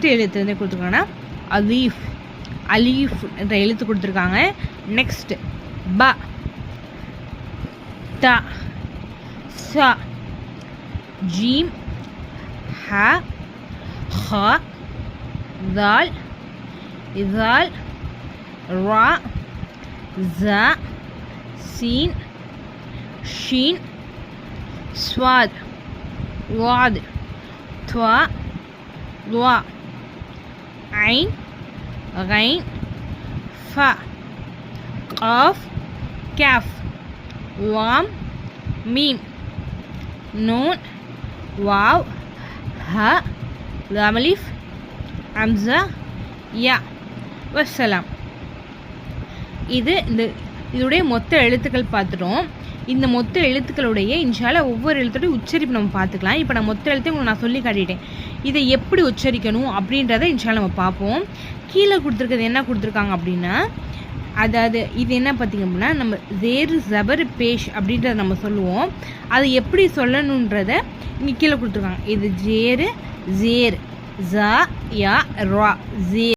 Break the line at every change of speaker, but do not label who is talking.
First எழுத்து வந்து கொடுத்துருக்காங்கன்னா அலீஃப் அலீஃப் என்ற எழுத்து கொடுத்துருக்காங்க. நெக்ஸ்ட் ப த ச ஜீம் ஹ ஹ தால் இதால் ரா ஜ சீன் ஷீன் ஸ்வாத் வாத் துவா துவா عين غين فا قاف كاف لام ميم نون واو ها لام الف همزة يا والسلام இது இந்த இதோடைய மொத்த எழுத்துக்கள் பார்த்துட்டோம் இந்த மொத்த எழுத்துக்களுடைய இன்ஷால ஒவ்வொரு எழுத்துடைய உச்சரிப்பு நம்ம பார்த்துக்கலாம். இப்போ நான் மொத்த எழுத்தையும் உங்களுக்கு நான் சொல்லி காட்டிட்டேன். இதை எப்படி உச்சரிக்கணும் அப்படின்றத இன்ஷால நம்ம பார்ப்போம். கீழே கொடுத்துருக்கிறது என்ன கொடுத்துருக்காங்க அப்படின்னா அதாவது இது என்ன பார்த்தீங்க அப்படின்னா நம்ம ஜேரு ஜபர் பேஷ் அப்படின்றத நம்ம சொல்லுவோம். அதை எப்படி சொல்லணுன்றத இங்கே கீழே கொடுத்துருக்காங்க. இது ஜேரு ஜேர் ஜ யா ரா ஜே.